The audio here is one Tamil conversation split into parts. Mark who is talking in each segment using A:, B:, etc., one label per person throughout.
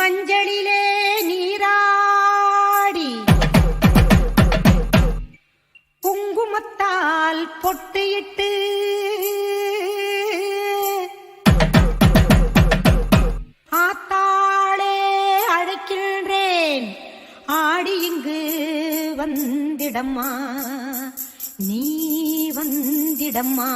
A: மஞ்சளிலே நீராடி. குங்குமத்தால் பொட்டியிட்டு ஆத்தாளே அழைக்கின்றேன். ஆடி இங்கு வந்திடம்மா. நீ வந்திடம்மா.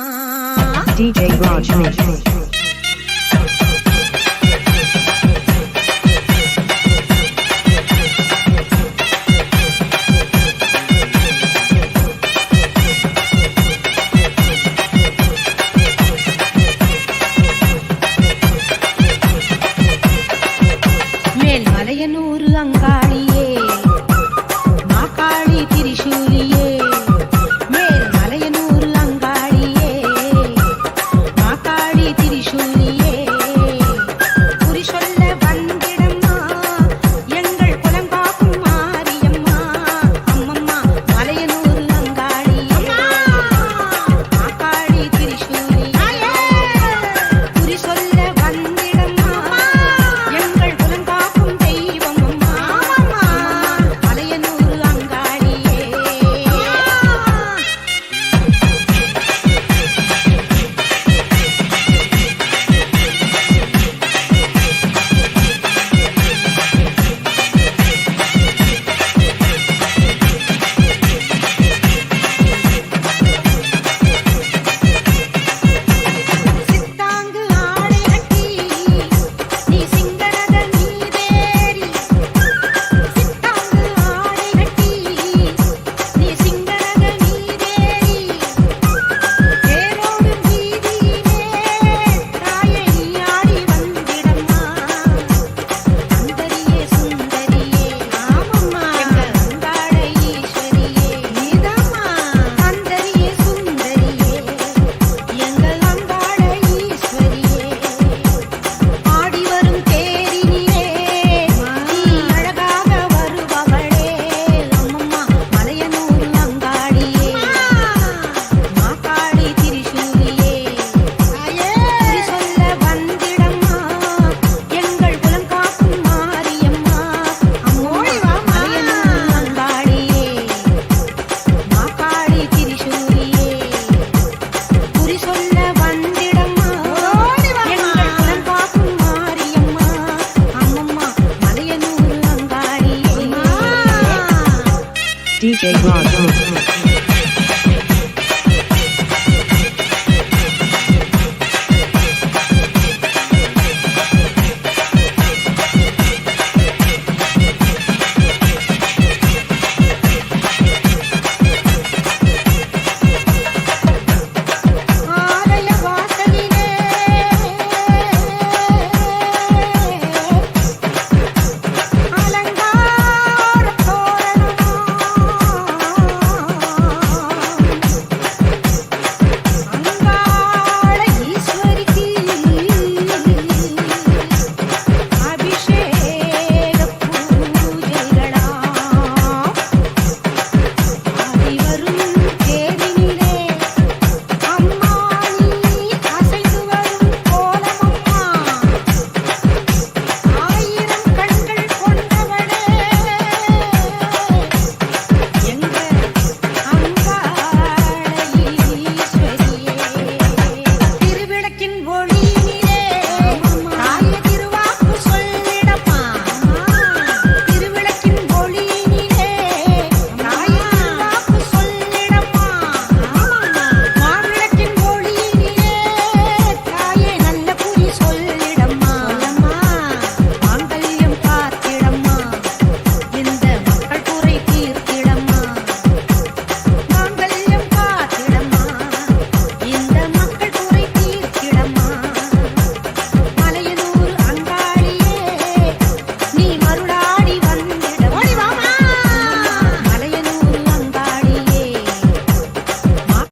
B: DJ Rod.